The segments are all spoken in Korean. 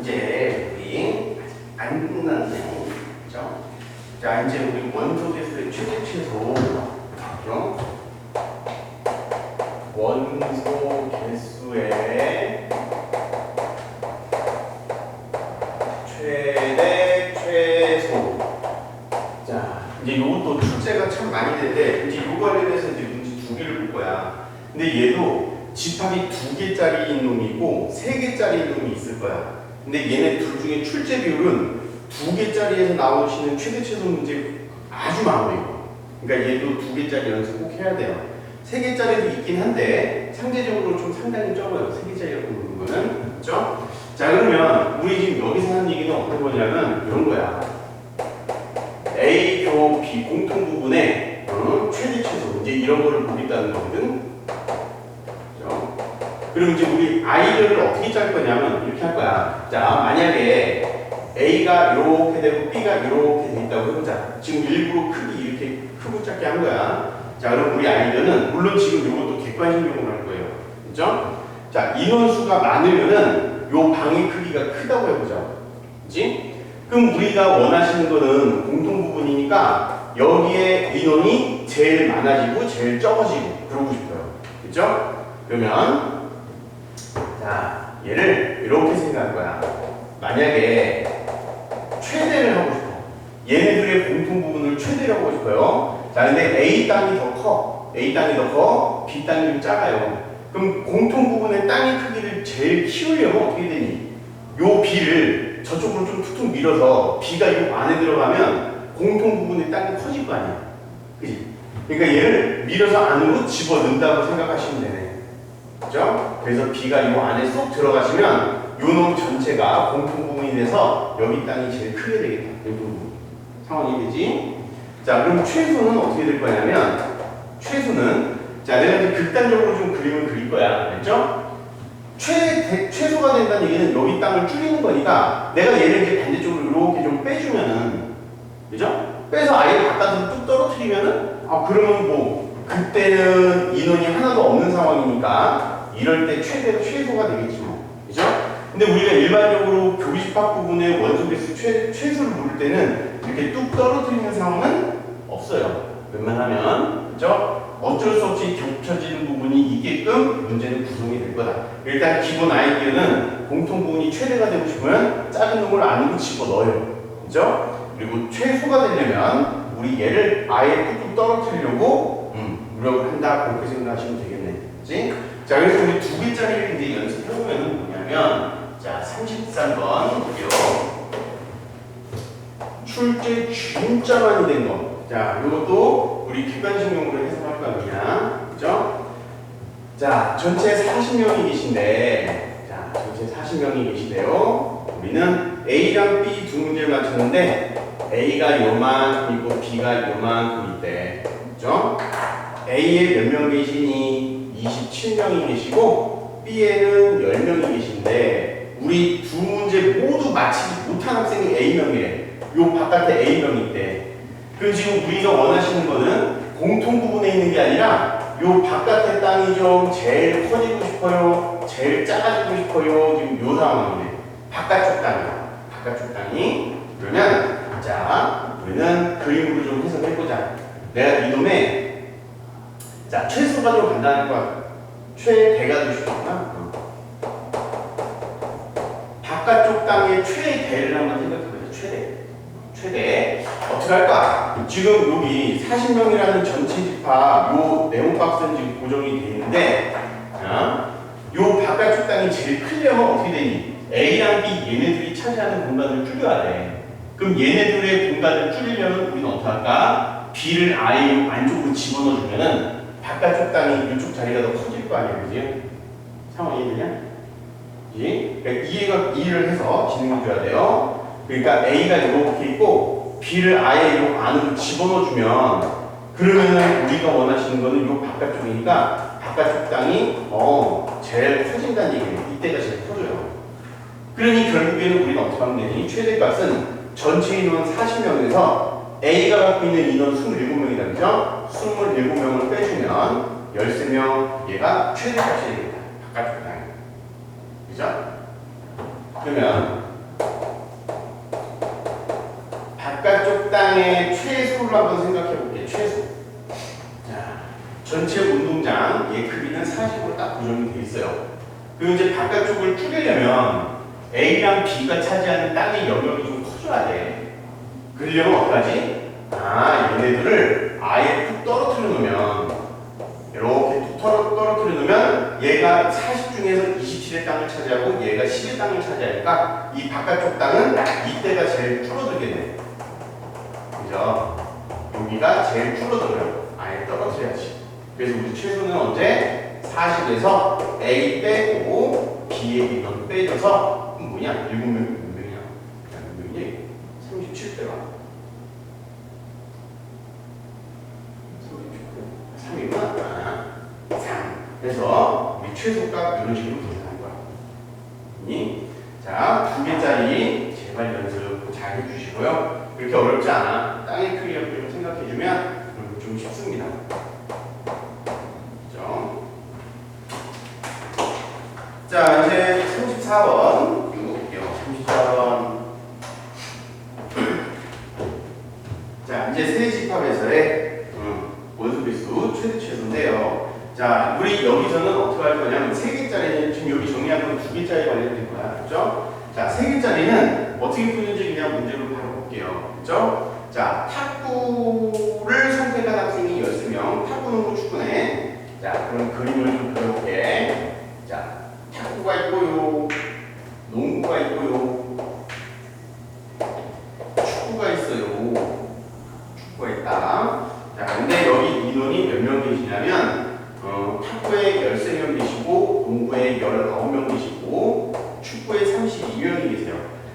이제 우리 안 끝났네요. 그죠? 자, 이제 우리 원소 개수의 최대 최소. 그죠? 원소 개수의 최대 최소. 자, 이제 이것도 출제가 참 많이 되는데 이제 요 관련해서 이제 문제 두 개를 볼 거야. 근데 얘도 집합이 두 개짜리인 놈이 있고 세 개짜리인 놈이 있을 거야. 근데 얘네 둘 중에 출제 비율은 두 개짜리에서 나오시는 최대 최소 문제 아주 많아요. 그러니까 얘도 두 개짜리 연습 꼭 해야 돼요. 세 개짜리도 있긴 한데 상대적으로 좀 상당히 적어요. 세 개짜리라고 부르는 거는 그렇죠? 자 그러면 우리 지금 여기서 하는 얘기는 어떤 거냐면 이런 거야. A 교 B 공통 부분의 어, 최대 최소 이제 이런 거를 보겠다는 거거든. 그럼 이제 우리 아이들을 어떻게 짤 거냐면 이렇게 할 거야. 자 만약에 A가 이렇게 되고 B가 이렇게 돼 있다고 해보자. 지금 일부러 크기 이렇게 크고 작게 한 거야. 자 그럼 우리 아이들은 물론 지금 이것도 객관식용으로 할 거예요. 그죠? 자 인원수가 많으면은 요 방의 크기가 크다고 해보자. 그지? 그럼 우리가 원하시는 거는 공통 부분이니까 여기에 인원이 제일 많아지고 제일 적어지고 그러고 싶어요. 그죠? 그러면 자 얘를 이렇게 생각할 거야. 만약에 최대를 하고 싶어. 얘네들의 공통 부분을 최대로 하고 싶어요. 자 근데 A 땅이 더 커. A 땅이 더 커. B 땅이 좀 작아요. 그럼 공통 부분의 땅의 크기를 제일 키우려면 어떻게 되니? 요 B를 저쪽으로 좀 툭툭 밀어서 B가 요 안에 들어가면 공통 부분의 땅이 커질 거 아니야. 그지? 그러니까 얘를 밀어서 안으로 집어 넣는다고 생각하시면 되네. 그죠? 그래서 B가 요 안에 쏙 들어가시면 요놈 전체가 공통 부분이 돼서 여기 땅이 제일 크게 되겠다. 요 부분. 상황이 되지? 자, 그럼 최소는 어떻게 될 거냐면 최소는 자, 내가 이제 극단적으로 좀 그림을 그릴 거야. 알죠? 최, 최소가 된다는 얘기는 여기 땅을 줄이는 거니까 내가 얘를 이제 반대쪽으로 이렇게 좀 빼주면은 그죠? 빼서 아예 바깥으로 뚝 떨어뜨리면은 아 그러면 뭐 그때는 인원이 하나도 없는 상황이니까 이럴 때 최대 최소가 되겠지 뭐 그죠? 근데 우리가 일반적으로 교집합 부분의 원소 개수 최, 최소를 부를 때는 이렇게 뚝 떨어뜨리는 상황은 없어요 웬만하면 그죠? 어쩔 수 없이 겹쳐지는 부분이 있게끔 문제는 구성이 될 거다. 일단 기본 아이디어는 공통 부분이 최대가 되고 싶으면 작은 놈을 안으로 집어 넣어요. 그죠? 그리고 최소가 되려면 우리 얘를 아예 뚝뚝 떨어뜨리려고 음, 노력을 한다. 그렇게 생각하시면 되겠네. 그지? 자, 그래서 우리 두 개짜리를 이제 연습해보면 뭐냐면 자, 33번 볼게요. 출제 진짜 많이 된 거. 자, 이것도 우리 객관식용으로 해석할 거 아니야. 그죠? 자, 전체 40명이 계신데, 자, 전체 40명이 계시대요. 우리는 A랑 B 두 문제를 맞췄는데, A가 요만큼 있고 B가 요만큼 있대. 그죠? A에 몇 명 계시니? 27명이 계시고, B에는 10명이 계신데, 우리 두 문제 모두 맞히지 못한 학생이 A명이래. 요 바깥에 A명이 있대. 그럼 지금 우리가 원하시는 거는 공통 부분에 있는 게 아니라 요 바깥의 땅이 좀 제일 커지고 싶어요, 제일 작아지고 싶어요. 지금 요 상황이네. 바깥쪽 땅이야. 바깥쪽 땅이. 그러면 자 우리는 그림으로 좀 해석해 보자. 내가 이놈의 자 최소가 좀 간단할 거야. 최대가 되고 싶구나. 바깥쪽 땅의 최대를 한번 생각해 보자. 최대. 최대. 어떻게 할까? 지금 여기 40명이라는 전체 집합 요 네모 박스는 지금 고정이 돼 있는데 어? 요 바깥쪽 땅이 제일 크려면 어떻게 되니? A랑 B 얘네들이 차지하는 공간을 줄여야 돼. 그럼 얘네들의 공간을 줄이려면 우리는 어떻게 할까? B를 아예 요 안쪽으로 집어넣어 주면은 바깥쪽 땅이 이쪽 자리가 더 커질 거 아니야, 그지? 상황 이해되냐? 그지? 그러니까 이해가 이해를 해서 진행해 줘야 돼요. 그러니까 A가 이렇게 있고 B를 아예 요 안으로 집어넣어 주면 그러면은 우리가 원하시는 거는 요 바깥쪽이니까 바깥쪽 땅이 어 제일 커진다는 얘기예요. 이때가 제일 커져요. 그러니 결국에는 우리가 어떻게 하면 되니? 최대값은 전체 인원 40명에서 A가 갖고 있는 인원 27명이다. 그죠? 27명을 빼주면 13명 얘가 최대 사실입니다. 바깥쪽 당 그죠? 그러면 바깥쪽 땅의 최소를 한번 생각해 볼게요. 최소. 자, 전체 운동장 얘 크기는 40으로 딱 구정이 돼 있어요. 그리고 이제 바깥쪽을 줄이려면 A랑 B가 차지하는 땅의 영역이 좀 커져야 돼. 그러려면 어떡하지? 아, 얘네들을 아예 툭 떨어뜨려 놓으면 이렇게 툭 떨어, 떨어뜨려 놓으면 얘가 40 중에서 27의 땅을 차지하고 얘가 10의 땅을 차지하니까 이 바깥쪽 땅은 이때가 제일 줄어들겠네. 그죠? 여기가 제일 줄어들어요. 아예 떨어뜨려야지. 그래서 우리 최소는 언제? 40에서 A 빼고 B의 빼줘서 그럼 뭐냐? 7명 몇 명이야? 몇 명이냐? 37배가. 37배. 3이구나. 아, 3. 그래서 우리 최소값 이런 식으로 계산하는 거야. 니? 자, 두 개짜리 제발 연습 잘 해주시고요. 그렇게 어렵지 않아. 땅의 크기를 좀 생각해주면 음, 좀 쉽습니다. 그죠? 자, 이제 34번 읽어볼게요. 34번. 자, 이제 세 집합에서의 음, 원소비수 최대 최소인데요. 자, 우리 여기서는 어떻게 할 거냐면 세 개짜리는 지금 여기 정리한 건 두 개짜리 관련된 거야. 그죠? 자, 세 개짜리는 어떻게 푸는지 그냥 문제로 바로 볼게요. 그죠? 자, 탁구를 선택한 학생이 13명, 탁구 농구 축구네. 자, 그럼 그림을 좀 그려볼게. 자, 탁구가 있고요. 농구가 있고요. 축구가 있어요. 축구가 있다. 자, 근데 여기 인원이 몇 명 계시냐면, 어, 탁구에 13명 계시고, 농구에 19명 계시고, 축구에 32명이 계세요.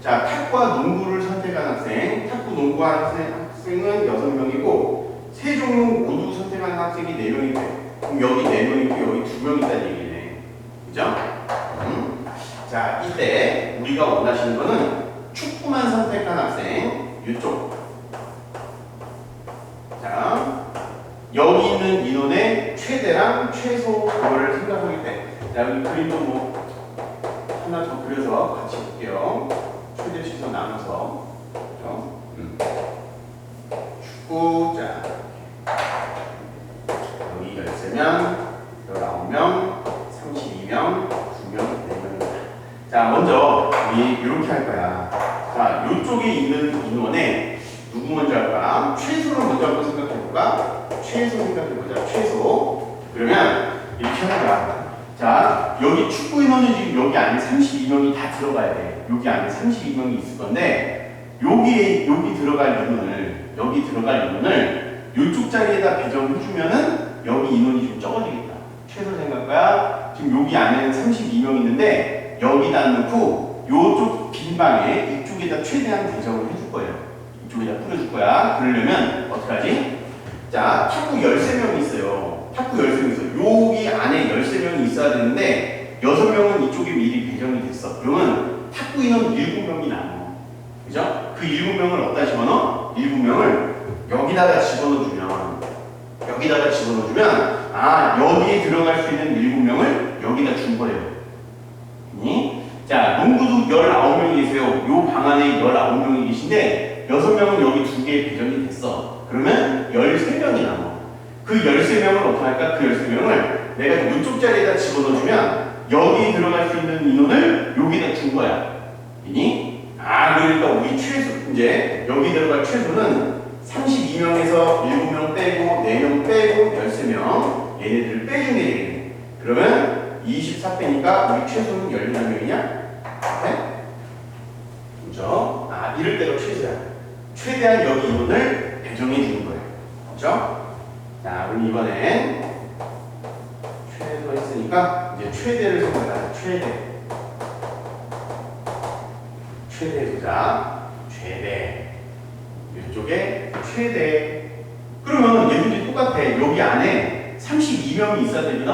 자, 탁구와 농구를 선택한 학생, 탁구 농구 학생, 학생은 6명이고, 세 종목 모두 선택한 학생이 4명이 돼요. 그럼 여기 4명 있고, 여기 2명 있다는 얘기네. 그죠? 음. 자, 이때 우리가 원하시는 거는 축구만 선택한 학생, 이쪽. 자, 여기 있는 인원의 최소 그거를 생각하기 때, 자, 여기 그림도 뭐 하나 더 그려서 같이 볼게요. 최대 최소 나눠서. 그죠? 음. 축구, 자. 여기 13명, 19명, 32명, 2명, 4명입니다. 자, 먼저 우리 이렇게 할 거야. 자, 이쪽에 있는 인원에 누구 먼저 할까? 최소를 먼저 한번 생각해 볼까? 최소 생각해 보자. 최소. 그러면 이렇게 거야. 자, 여기 축구 인원은 지금 여기 안에 32명이 다 들어가야 돼. 여기 안에 32명이 있을 건데 여기 여기 들어갈 인원을 여기 들어갈 인원을 이쪽 자리에다 배정을 해주면은 여기 인원이 좀 적어지겠다. 최소 생각과 지금 여기 안에는 32명 있는데 여기다 넣고 요쪽 빈 방에 이쪽에다 최대한 배정을 해줄 거예요. 이쪽에다 뿌려줄 거야. 그러려면 어떻게 하지? 자, 탁구 13명이 있어요. 탁구 13명이 있어요. 여기 안에 13명이 있어야 되는데 6명은 이쪽에 미리 배정이 됐어. 그러면 탁구 인원 7명이 남아. 그죠? 그 7명을 어디다 집어넣어? 7명을 여기다가 집어넣어주면 여기다가 집어넣어주면 아 여기에 들어갈 수 있는 7명을 여기다 준 거예요. 니? 자 농구도 19명이 계세요. 요 방 안에 19명이 계신데 6명은 여기 두 개에 배정이 됐어. 그러면 13명이 남아. 그 13명을 어떻게 할까? 그 13명을 내가 이쪽 자리에다 집어넣어주면 여기 들어갈 수 있는 인원을 여기다 준 거야. 이니? 아, 그러니까 우리 최소, 이제 여기 들어갈 최소는 32명에서 7명 빼고 4명 빼고 13명 얘네들을 빼주면 되겠네. 그러면 24 빼니까 우리 최소는 18명이냐? 네? 그죠? 아, 이럴 때가 최소야. 최대한 여기 인원을 배정해 주는 1번에 최소가 있으니까 이제 최대를 생각하자. 최대. 최대 보자. 최대. 이쪽에 최대. 그러면 얘 문제 똑같아. 여기 안에 32명이 있어야 되거든?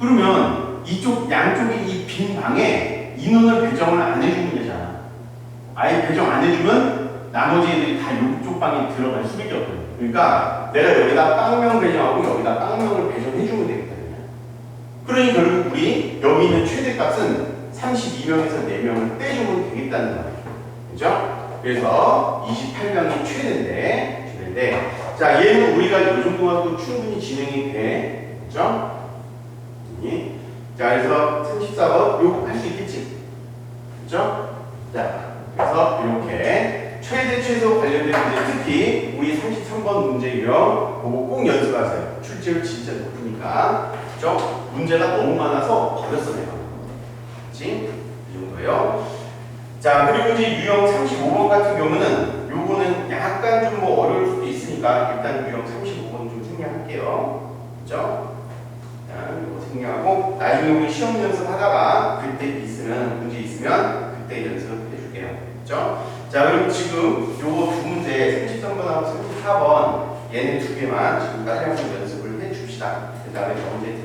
그러면 이쪽, 양쪽의 이 빈 방에 인원을 배정을 안 해주면 되잖아. 아예 배정 안 해주면 나머지 애들이 다 이쪽 방에 들어갈 수밖에 없거든. 그러니까 내가 여기다 빵명 배정하고 여기다 빵명을 배정해주면 되겠다. 그냥. 그러니 결국 우리 여기 있는 최대값은 32명에서 4명을 빼주면 되겠다는 거예요. 그죠? 그래서 28명이 최대인데, 최대인데, 자, 얘는 우리가 이 정도만도 충분히 진행이 돼. 그죠? 이. 자, 그래서 34번 요거 할 수 있겠지? 그죠? 자, 그래서 이렇게 최대 최소 관련된 문제 특히 우리 33번 문제 유형 그거 꼭 연습하세요. 출제율 진짜 높으니까. 그죠? 문제가 너무 많아서 버렸어 내가. 그치? 이 정도예요. 자, 그리고 이제 유형 35번 같은 경우는 요거는 약간 좀 뭐 어려울 수도 있으니까 일단 유형 35번 좀 생략할게요. 그죠? 이거 생략하고 나중에 우리 시험 연습하다가 그때 있으면 문제 있으면 그때 연습해 줄게요. 그죠? 자, 그럼 지금 요거 두 문제 33번하고 34번 얘네 두 개만 지금 따라서 연습을 해 줍시다. 그 다음에 문제.